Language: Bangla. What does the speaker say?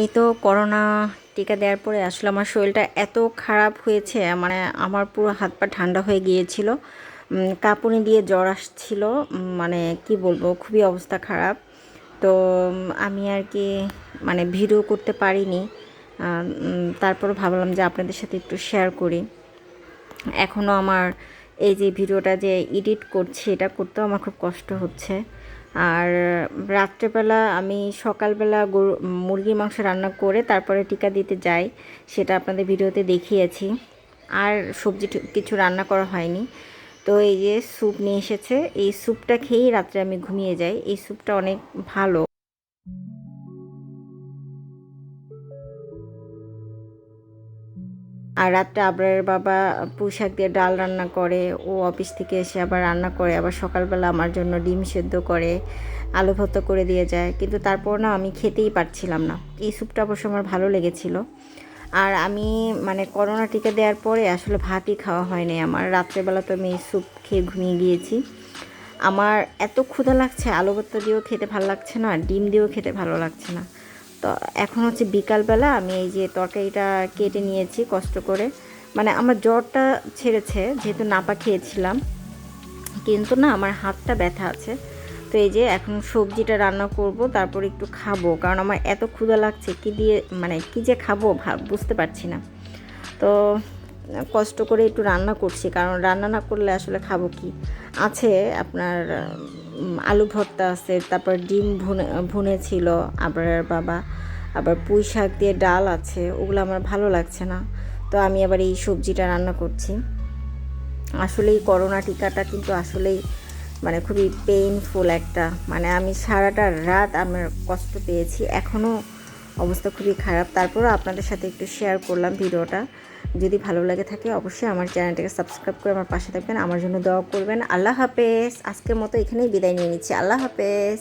এই তো করোনা টিকা দেওয়ার পরে আসলে আমার শরীরটা এত খারাপ হয়েছে মানে আমার পুরো হাত পা ঠান্ডা হয়ে গিয়েছিল। কাঁপুনি দিয়ে জ্বর আসছিল মানে কি বলব, খুবই অবস্থা খারাপ। তো আমি আর কি মানে ভিডিও করতে পারিনি। তারপর ভাবলাম যে আপনাদের সাথে একটু শেয়ার করি। এখনও আমার এই যে ভিডিওটা যে এডিট করছি, এটা করতেও আমার খুব কষ্ট হচ্ছে। আর রাত্রেবেলা আমি সকালবেলা গরু, মুরগির মাংস রান্না করে তারপরে টিকা দিতে যাই, সেটা আপনাদের ভিডিওতে দেখিয়েছি। আর সবজি কিছু রান্না করা হয়নি। তো এই যে স্যুপ নিয়ে এসেছে, এই স্যুপটা খেয়েই রাত্রে আমি ঘুমিয়ে যাই। এই স্যুপটা অনেক ভালো। আর রাত্রে আবরারের বাবা পুঁই শাক দিয়ে ডাল রান্না করে, ও অফিস থেকে এসে আবার রান্না করে, আবার সকালবেলা আমার জন্য ডিম সেদ্ধ করে, আলু ভর্তা করে দিয়ে যায়। কিন্তু তারপর না আমি খেতেই পারছিলাম না। এই স্যুপটা অবশ্য আমার ভালো লেগেছিল। আর আমি মানে করোনা টিকা দেওয়ার পরে আসলে ভাতই খাওয়া হয়নি আমার। রাত্রেবেলা তো আমি এই স্যুপ খেয়ে ঘুমিয়ে গিয়েছি। আমার এত ক্ষুধা লাগছে, আলু ভর্তা দিয়েও খেতে ভালো লাগছে না, ডিম দিয়েও খেতে ভালো লাগছে না। তো এখন হচ্ছে বিকালবেলা আমি এই যে তরকারিটা কেটে নিয়েছি কষ্ট করে। মানে আমার জ্বরটা ছেড়েছে, যেহেতু নাপা খেয়েছিলাম। কিন্তু না, আমার হাতটা ব্যথা আছে। তো এই যে এখন সবজিটা রান্না করব, তারপর একটু খাব। কারণ আমার এত ক্ষুধা লাগছে, কি দিয়ে মানে কি যে খাব বুঝতে পারছি না। তো কষ্ট করে একটু রান্না করছি, কারণ রান্না না করলে আসলে খাব কি? আছে আপনার আলু ভর্তা আছে, তারপর ডিম ভুনে ভুনে ছিল, আবার বাবা, আবার পুঁই শাক দিয়ে ডাল আছে, ওগুলো আমার ভালো লাগছে না। তো আমি আবার এই সবজিটা রান্না করছি। আসলেই করোনা টিকাটা কিন্তু আসলেই মানে খুবই পেইনফুল একটা মানে আমি সারাটা রাত আমার কষ্ট পেয়েছি এখনও অবস্থা খুবই খারাপ। তারপরও আপনাদের সাথে একটু শেয়ার করলাম ভিডিওটা। যদি ভালো লাগে থাকে অবশ্যই আমার চ্যানেলটাকে সাবস্ক্রাইব করে আমার পাশে থাকবেন। আমার জন্য দোয়া করবেন। আল্লাহ হাফেজ। আজকের মতো এখানেই বিদায় নিয়ে নিচ্ছি। আল্লাহ হাফেজ।